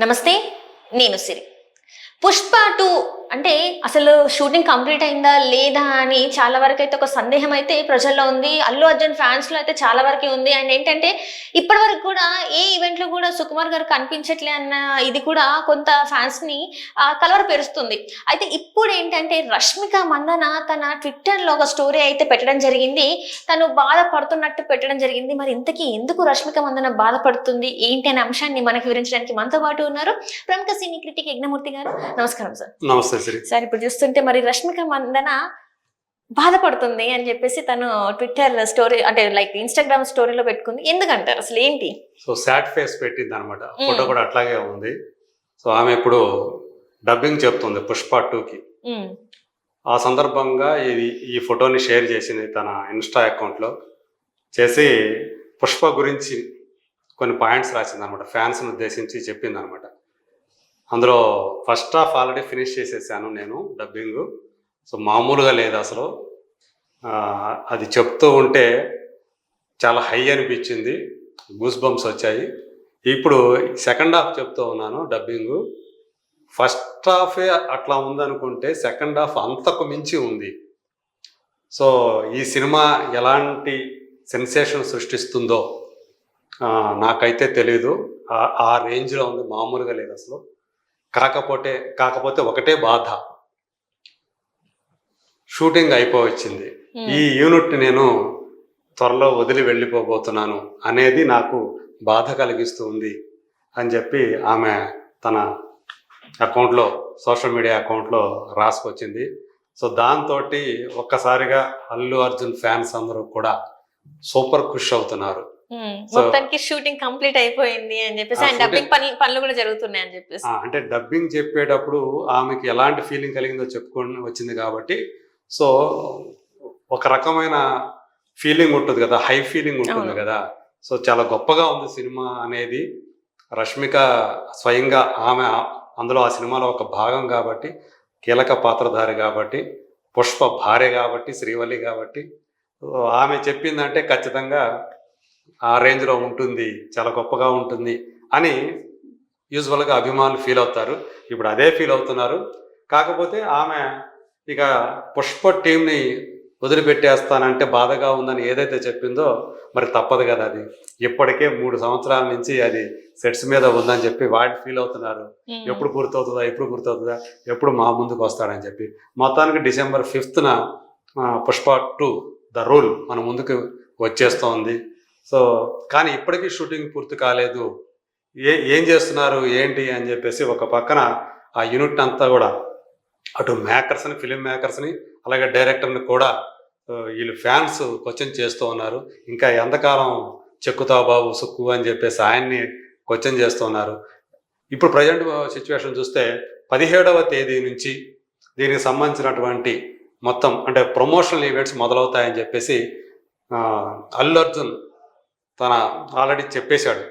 నమస్తే నేను సిరి. పుష్ప టూ అంటే అసలు షూటింగ్ కంప్లీట్ అయిందా లేదా అని చాలా వరకు అయితే ఒక సందేహం అయితే ప్రజల్లో ఉంది. అల్లు అర్జున్ ఫ్యాన్స్లో అయితే చాలా వరకు ఉంది. అండ్ ఏంటంటే ఇప్పటి వరకు కూడా ఏ ఈవెంట్లో కూడా సుకుమార్ గారు కనిపించట్లే అన్న ఇది కూడా కొంత ఫ్యాన్స్ని కలవర పెరుస్తుంది అయితే ఇప్పుడు ఏంటంటే రష్మిక మందన తన ట్విట్టర్లో ఒక స్టోరీ అయితే పెట్టడం జరిగింది. తను బాధపడుతున్నట్టు పెట్టడం జరిగింది. మరి ఇంతకీ ఎందుకు రష్మిక మందన బాధపడుతుంది? ఏంటి అనే అంశాన్ని మనకు వివరించడానికి మనతో పాటు ఉన్నారు ప్రముఖ సినీ క్రిటిక్ యజ్ఞమూర్తి గారు. నమస్కారం సార్. నమస్తే శ్రీ సార్ ఇప్పుడు చూస్తుంటే మరి రష్మిక మందన బాధపడుతుంది అని చెప్పేసి తను ట్విట్టర్ స్టోరీ అంటే లైక్ ఇన్స్టాగ్రామ్ స్టోరీలో పెట్టుకుంది. ఎందుకంటారు అసలు ఏంటి? సో సాడ్ ఫేస్ పెట్టింది అనమాట. ఫోటో కూడా అట్లాగే ఉంది. సో ఆమె ఇప్పుడు డబ్బింగ్ చెప్తుంది పుష్ప టూకి. ఆ సందర్భంగా ఇది ఈ ఫోటోని షేర్ చేసింది తన ఇన్స్టా అకౌంట్లో చేసి పుష్ప గురించి కొన్ని పాయింట్స్ రాసింది అనమాట ఫ్యాన్స్ని ఉద్దేశించి చెప్పింది అనమాట అందులో ఫస్ట్ హాఫ్ ఆల్రెడీ ఫినిష్ చేసేసాను నేను డబ్బింగ్ సో మామూలుగా లేదు అసలు. అది చెప్తూ ఉంటే చాలా హై అనిపించింది. గూస్ బంప్స్ వచ్చాయి. ఇప్పుడు సెకండ్ హాఫ్ చెప్తూ ఉన్నాను డబ్బింగ్ ఫస్ట్ హాఫే అట్లా ఉందనుకుంటే సెకండ్ హాఫ్ అంతకు మించి ఉంది. సో ఈ సినిమా ఎలాంటి సెన్సేషన్ సృష్టిస్తుందో నాకైతే తెలీదు. ఆ రేంజ్లో ఉంది. మామూలుగా లేదు అసలు. కాకపోతే కాకపోతే ఒకటే బాధ. షూటింగ్ అయిపోవచ్చింది. ఉమ్, ఈ యూనిట్ నేను త్వరలో వదిలి వెళ్ళిపోబోతున్నాను అనేది నాకు బాధ కలిగిస్తూ ఉంది అని చెప్పి ఆమె తన అకౌంట్లో సోషల్ మీడియా అకౌంట్లో రాసుకొచ్చింది. సో దాంతో ఒక్కసారిగా అల్లు అర్జున్ ఫ్యాన్స్ అందరూ కూడా సూపర్ ఖుష్ అవుతున్నారు. మొత్తానికి షూటింగ్ కంప్లీట్ అయిపోయింది అని చెప్పేసి అండ్ డబ్బింగ్ పనులు పనులు కూడా జరుగుతున్నాయి అని చెప్పేసి. అంటే డబ్బింగ్ చెప్పేటప్పుడు ఆమెకి ఎలాంటి ఫీలింగ్ కలిగిందో చెప్పుకొని వచ్చింది కాబట్టి. సో ఒక రకమైన ఫీలింగ్ ఉంటుంది కదా హై ఫీలింగ్ ఉంటుంది. కదా. సో చాలా గొప్పగా ఉంది సినిమా అనేది. రష్మిక స్వయంగా ఆమె అందులో ఆ సినిమాలో ఒక భాగం కాబట్టి కీలక పాత్రధారి కాబట్టి పుష్ప భార్య కాబట్టి శ్రీవల్లి కాబట్టి. ఆమె చెప్పిందంటే ఖచ్చితంగా ఆ రేంజ్లో ఉంటుంది చాలా గొప్పగా ఉంటుంది అని యూజువల్గా అభిమానులు ఫీల్ అవుతారు. ఇప్పుడు అదే ఫీల్ అవుతున్నారు. కాకపోతే ఆమె ఇక పుష్ప టీంని వదిలిపెట్టేస్తానంటే బాధగా ఉందని ఏదైతే చెప్పిందో మరి తప్పదు కదా అది. ఇప్పటికే మూడు సంవత్సరాల నుంచి అది సెట్స్ మీద ఉందని చెప్పి వాటి ఫీల్ అవుతున్నారు. ఎప్పుడు పూర్తవుతుందా ఎప్పుడు పూర్తవుతుందా ఎప్పుడు మా ముందుకు వస్తాడని చెప్పి. మొత్తానికి డిసెంబర్ ఫిఫ్త్న పుష్ప టూ ద రూల్ మన ముందుకు వచ్చేస్తోంది. సో కానీ ఇప్పటికీ షూటింగ్ పూర్తి కాలేదు. ఏ ఏం చేస్తున్నారు ఏంటి అని చెప్పేసి ఒక పక్కన ఆ యూనిట్ అంతా కూడా అటు మేకర్స్ని ఫిలిం మేకర్స్ని అలాగే డైరెక్టర్ని కూడా వీళ్ళు ఫ్యాన్స్ క్వశ్చన్ చేస్తూ ఉన్నారు. ఇంకా ఎంతకాలం చెక్కుతావు బాబు సుక్కు అని చెప్పేసి ఆయన్ని క్వశ్చన్ చేస్తూ ఉన్నారు. ఇప్పుడు ప్రజెంట్ సిచ్యువేషన్ చూస్తే పదిహేడవ తేదీ నుంచి దీనికి సంబంధించినటువంటి మొత్తం అంటే ప్రమోషనల్ ఈవెంట్స్ మొదలవుతాయని చెప్పేసి అల్లు అర్జున్ తన ఆల్రెడీ చెప్పేశాడు.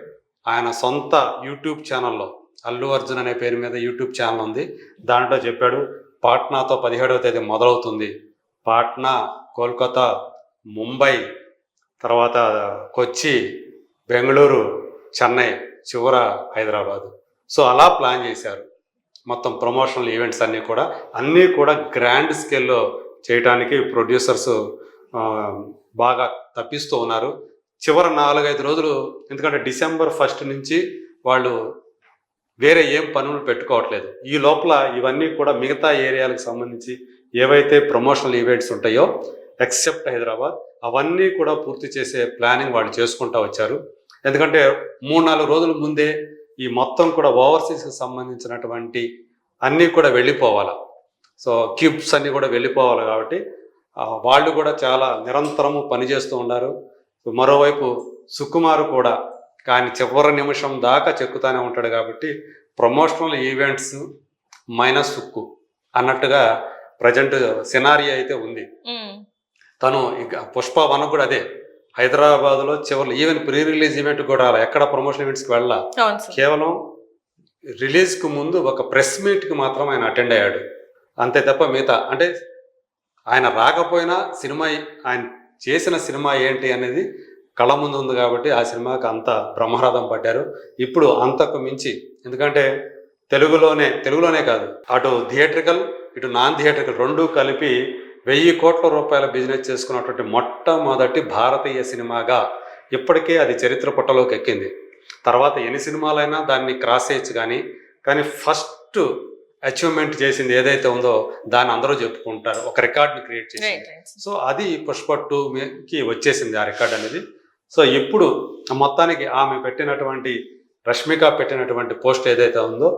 ఆయన సొంత యూట్యూబ్ ఛానల్లో అల్లు అర్జున్ అనే పేరు మీద యూట్యూబ్ ఛానల్ ఉంది. దాంట్లో చెప్పాడు పాట్నాతో పదిహేడవ తేదీ మొదలవుతుంది. పాట్నా కోల్కతా ముంబై తర్వాత కొచ్చి బెంగళూరు చెన్నై చివర హైదరాబాదు. సో అలా ప్లాన్ చేశారు. మొత్తం ప్రమోషనల్ ఈవెంట్స్ అన్నీ కూడా అన్నీ కూడా గ్రాండ్ స్కేల్లో చేయడానికి ప్రొడ్యూసర్స్ బాగా తప్పిస్తూ ఉన్నారు. చివరి నాలుగైదు రోజులు ఎందుకంటే డిసెంబర్ ఫస్ట్ నుంచి వాళ్ళు వేరే ఏం పనులు పెట్టుకోవట్లేదు. ఈ లోపల ఇవన్నీ కూడా మిగతా ఏరియాలకు సంబంధించి ఏవైతే ప్రమోషనల్ ఈవెంట్స్ ఉంటాయో ఎక్సెప్ట్ హైదరాబాద్ అవన్నీ కూడా పూర్తి చేసే ప్లానింగ్ వాళ్ళు చేసుకుంటా వచ్చారు. ఎందుకంటే మూడు నాలుగు రోజుల ముందే ఈ మొత్తం కూడా ఓవర్సీస్కి సంబంధించినటువంటి అన్నీ కూడా వెళ్ళిపోవాలి. సో క్యూబ్స్ అన్నీ కూడా వెళ్ళిపోవాలి కాబట్టి వాళ్ళు కూడా చాలా నిరంతరము పనిచేస్తూ ఉన్నారు. మరోవైపు సుకుమార్ కూడా కానీ చివరి నిమిషం దాకా చెక్కుతానే ఉంటాడు కాబట్టి ప్రమోషనల్ ఈవెంట్స్ మైనస్ సుక్కు అన్నట్టుగా ప్రజెంట్ సినారియో అయితే ఉంది. తను ఇక పుష్ప వన్ కూడా అదే. హైదరాబాద్లో చివరి ఈవెన్ ప్రీ రిలీజ్ ఈవెంట్ కూడా రాలే. ఎక్కడ ప్రమోషన్ ఈవెంట్స్కి వెళ్ళా అవును సార్. కేవలం రిలీజ్కి ముందు ఒక ప్రెస్ మీట్కి మాత్రం ఆయన అటెండ్ అయ్యాడు. అంతే తప్ప మిగతా అంటే ఆయన రాకపోయినా సినిమా ఆయన చేసిన సినిమా ఏంటి అనేది కళ ముందు ఉంది కాబట్టి ఆ సినిమాకి అంత బ్రహ్మరథం పడ్డారు. ఇప్పుడు అంతకు మించి ఎందుకంటే తెలుగులోనే తెలుగులోనే కాదు అటు థియేట్రికల్ ఇటు నాన్ థియేట్రికల్ రెండు కలిపి వెయ్యి కోట్ల రూపాయల బిజినెస్ చేసుకున్నటువంటి మొట్టమొదటి భారతీయ సినిమాగా ఇప్పటికే అది చరిత్ర పుట్టలోకి ఎక్కింది. తర్వాత ఎన్ని సినిమాలైనా దాన్ని క్రాస్ చేయొచ్చు కానీ కానీ ఫస్ట్ అచీవ్మెంట్ చేసింది ఏదైతే ఉందో దాన్ని అందరూ చెప్పుకుంటారు. ఒక రికార్డ్ని క్రియేట్ చేసింది. రైట్ సో అది పుష్ప టూకి వచ్చేసింది ఆ రికార్డ్ అనేది. సో ఇప్పుడు మొత్తానికి ఆమె పెట్టినటువంటి రష్మిక పెట్టినటువంటి పోస్ట్ ఏదైతే ఉందో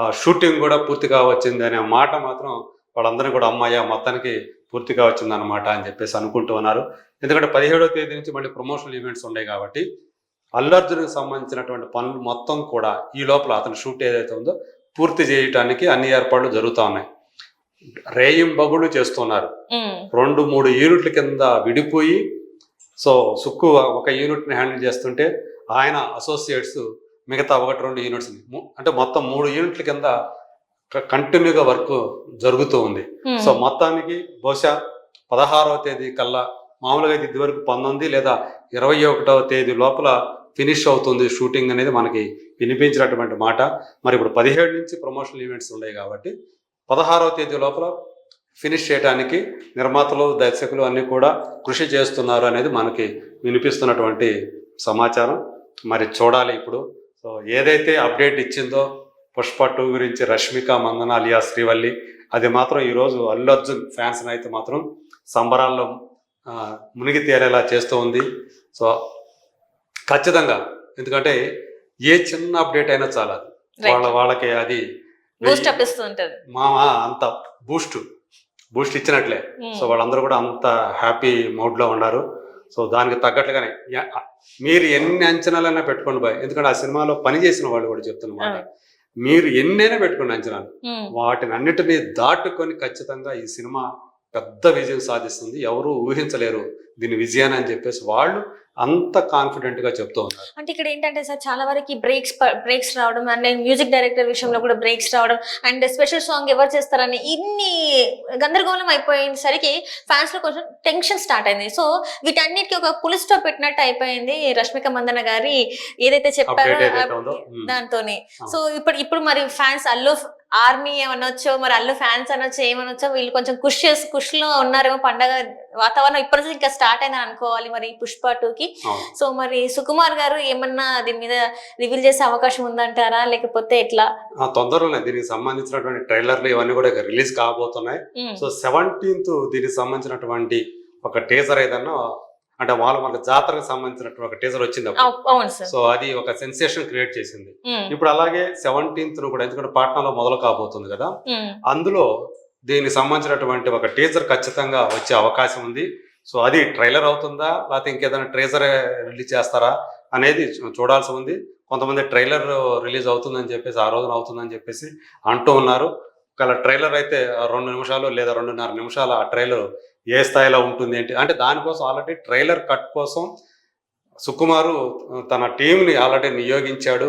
ఆ షూటింగ్ కూడా పూర్తిగా వచ్చింది అనే మాట మాత్రం వాళ్ళందరూ కూడా అమ్మాయ మొత్తానికి పూర్తిగా వచ్చింది అనమాట అని చెప్పేసి అనుకుంటూ ఉన్నారు. ఎందుకంటే పదిహేడవ తేదీ నుంచి మళ్ళీ ప్రమోషనల్ ఈవెంట్స్ ఉన్నాయి కాబట్టి అల్లు అర్జున్కి సంబంధించినటువంటి పనులు మొత్తం కూడా ఈ లోపల అతని షూట్ ఏదైతే ఉందో పూర్తి చేయటానికి అన్ని ఏర్పాట్లు జరుగుతూ ఉన్నాయి. రేయింబగులు చేస్తున్నారు. రెండు మూడు యూనిట్ల కింద విడిపోయి సో సుక్కు ఒక యూనిట్ని హ్యాండిల్ చేస్తుంటే ఆయన అసోసియేట్స్ మిగతా ఒకటి రెండు యూనిట్స్ని అంటే మొత్తం మూడు యూనిట్ల కింద కంటిన్యూగా వర్క్ జరుగుతూ ఉంది. సో మొత్తానికి బహుశా పదహారవ తేదీ కల్లా మామూలుగా అయితే ఇదివరకు పంతొమ్మిది లేదా ఇరవై ఒకటవ తేదీ లోపల ఫినిష్ అవుతుంది షూటింగ్ అనేది మనకి వినిపించినటువంటి మాట. మరి ఇప్పుడు పదిహేడు నుంచి ప్రమోషనల్ ఈవెంట్స్ ఉన్నాయి కాబట్టి పదహారవ తేదీ లోపల ఫినిష్ చేయడానికి నిర్మాతలు దర్శకులు అన్నీ కూడా కృషి చేస్తున్నారు అనేది మనకి వినిపిస్తున్నటువంటి సమాచారం. మరి చూడాలి ఇప్పుడు. సో ఏదైతే అప్డేట్ ఇచ్చిందో పుష్ప టూ గురించి రష్మిక మందన అలియా శ్రీవల్లి అది మాత్రం ఈరోజు అల్లు అర్జున్ ఫ్యాన్స్ అయితే మాత్రం సంబరాల్లో మునిగి తేలేలా చేస్తూ ఉంది. సో ఖచ్చితంగా. ఎందుకంటే ఏ చిన్న అప్డేట్ అయినా చాలా. వాళ్ళ వాళ్ళకి అది మామ అంత బూస్ట్ బూస్ట్ ఇచ్చినట్లే. సో వాళ్ళందరూ కూడా అంత హ్యాపీ మూడ్లో ఉన్నారు. సో దానికి తగ్గట్లుగానే మీరు ఎన్ని అంచనాలైనా పెట్టుకోండి బాయ్. ఎందుకంటే ఆ సినిమాలో పని చేసిన వాళ్ళు కూడా చెప్తున్నమాట మీరు ఎన్నైనా పెట్టుకోండి అంచనాలు. వాటిని అన్నిటినీ దాటుకొని ఖచ్చితంగా ఈ సినిమా పెద్ద విజయం సాధిస్తుంది. ఎవరు ఊహించలేరు దీని విజయాన్ని అని చెప్పేసి వాళ్ళు అంత కాన్ఫిడెంట్గా చెప్తూ ఉన్నారు. అంటే ఇక్కడ ఏంటంటే సార్ చాలా వరకు బ్రేక్స్ బ్రేక్స్ రావడం అండ్ మ్యూజిక్ డైరెక్టర్ విషయంలో కూడా బ్రేక్స్ రావడం అండ్ స్పెషల్ సాంగ్ ఎవరు చేస్తారని ఇన్ని గందరగోళం అయిపోయేసరికి ఫ్యాన్స్లో కొంచెం టెన్షన్ స్టార్ట్ అయింది. సో వీటన్నిటికీ ఒక పులి స్టాప్ పెట్టినట్టు అయిపోయింది రష్మిక మందన గారి ఏదైతే చెప్పారో. దాంతోని. సో ఇప్పుడు ఇప్పుడు మరి ఫ్యాన్స్ అల్లు ఆర్మీ అనొచ్చో మరి అల్లు ఫ్యాన్స్ అనొచ్చో ఏమనొచ్చో వీళ్ళు కొంచెం కుష్ చేసి కుష్లో ఉన్నారేమో పండగ వాతావరణం ఇప్పటి నుంచి ఇంకా స్టార్ట్ అయిందని అనుకోవాలి మరి పుష్ప టూకి. సో మరి సుకుమార్ గారు ఏమన్నా దీని మీద రివీల్ చేసే అవకాశం ఉందంటారా? లేకపోతే ఎట్లా? తొందరలోనే. దీనికి సంబంధించినటువంటి ట్రైలర్లు ఇవన్నీ కూడా రిలీజ్ కాబోతున్నాయి. సో సెవెంటీన్త్ దీనికి సంబంధించినటువంటి ఒక టీజర్ ఏదన్నా అంటే వాళ్ళు మనకు జాతరకు సంబంధించినటువంటి ఒక టీజర్ వచ్చింది సో అది ఒక సెన్సేషన్ క్రియేట్ చేసింది. ఇప్పుడు అలాగే సెవెంటీన్త్ కూడా ఎందుకంటే పాట్నాలో మొదలు కాబోతుంది కదా అందులో దీనికి సంబంధించినటువంటి ఒక టీజర్ ఖచ్చితంగా వచ్చే అవకాశం ఉంది. సో అది ట్రైలర్ అవుతుందా లేకపోతే ఇంకేదైనా ట్రేజర్ రిలీజ్ చేస్తారా అనేది చూడాల్సి ఉంది. కొంతమంది ట్రైలర్ రిలీజ్ అవుతుందని చెప్పేసి ఆ రోజున అవుతుందని చెప్పేసి అంటూ ఉన్నారు. ఒకవేళ ట్రైలర్ అయితే రెండు నిమిషాలు లేదా రెండున్నర నిమిషాలు ఆ ట్రైలర్ ఏ స్థాయిలో ఉంటుంది ఏంటి? అంటే దానికోసం ఆల్రెడీ ట్రైలర్ కట్ కోసం సుకుమారు తన టీంని ఆల్రెడీ నియోగించాడు.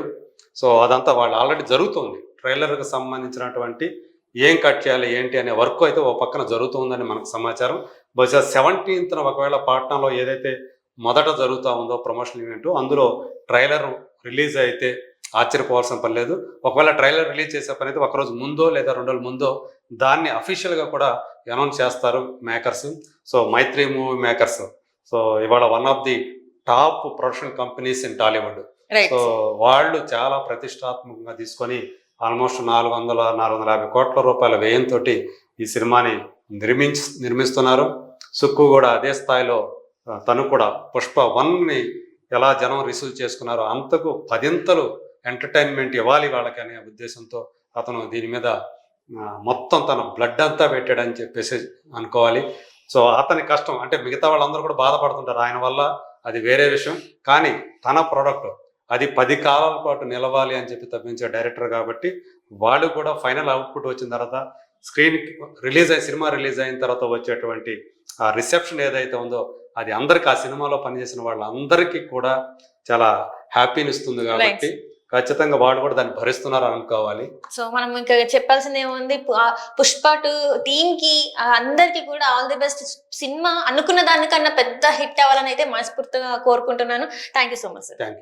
సో అదంతా వాళ్ళు ఆల్రెడీ జరుగుతుంది. ట్రైలర్కి సంబంధించినటువంటి ఏం కట్ చేయాలి ఏంటి అనే వర్క్ అయితే ఓ పక్కన జరుగుతుందని మనకు సమాచారం. బహుశా సెవెంటీన్త్న ఒకవేళ పాట్నాలో ఏదైతే మొదట జరుగుతూ ఉందో ప్రమోషన్ ఈవెంట్ అందులో ట్రైలర్ రిలీజ్ అయితే ఆశ్చర్యపోవాల్సిన పని లేదు. ఒకవేళ ట్రైలర్ రిలీజ్ చేసే పని అయితే ఒకరోజు ముందో లేదా రెండు రోజుల ముందో దాన్ని అఫీషియల్గా కూడా అనౌన్స్ చేస్తారు makers so Mythri movie makers so ఇవాళ one of the top production companies in Tollywood so వాళ్ళు చాలా ప్రతిష్టాత్మకంగా తీసుకొని ఆల్మోస్ట్ నాలుగు వందల నాలుగు వందల యాభై కోట్ల రూపాయల వ్యయంతో ఈ సినిమాని నిర్మించి నిర్మిస్తున్నారు. సుక్కు కూడా అదే స్థాయిలో తను కూడా పుష్ప వన్ని ఎలా జనం రిసీవ్ చేసుకున్నారో అంతకు పదింతలు ఎంటర్టైన్మెంట్ ఇవ్వాలి వాళ్ళకి అనే ఉద్దేశంతో అతను దీని మీద మొత్తం తన బ్లడ్ అంతా పెట్టాడని చెప్పేసి అనుకోవాలి. సో అతని కష్టం అంటే మిగతా వాళ్ళందరూ కూడా బాధపడుతుంటారు ఆయన వల్ల అది వేరే విషయం. కానీ తన ప్రోడక్ట్ అది పది కాలాల పాటు నిలవాలి అని చెప్పి తప్పించే డైరెక్టర్ కాబట్టి వాళ్ళు కూడా ఫైనల్ అవుట్పుట్ వచ్చిన తర్వాత స్క్రీన్ రిలీజ్ అయ్యి సినిమా రిలీజ్ అయిన తర్వాత వచ్చేటువంటి ఆ రిసెప్షన్ ఏదైతే ఉందో అది అందరికి ఆ సినిమాలో పనిచేసిన వాళ్ళందరికీ కూడా చాలా హ్యాపీని ఇస్తుంది కాబట్టి ఖచ్చితంగా వాడు కూడా దాన్ని భరిస్తున్నారు అనుకోవాలి. సో మనం ఇంకా చెప్పాల్సింది ఏముంది? పుష్ప టు టీమ్కి అందరికి కూడా ఆల్ ది బెస్ట్ సినిమా అనుకున్న దానికన్నా పెద్ద హిట్ అవ్వాలని అయితే మనస్ఫూర్తిగా కోరుకుంటున్నాను. Thank you so much sir. Thank you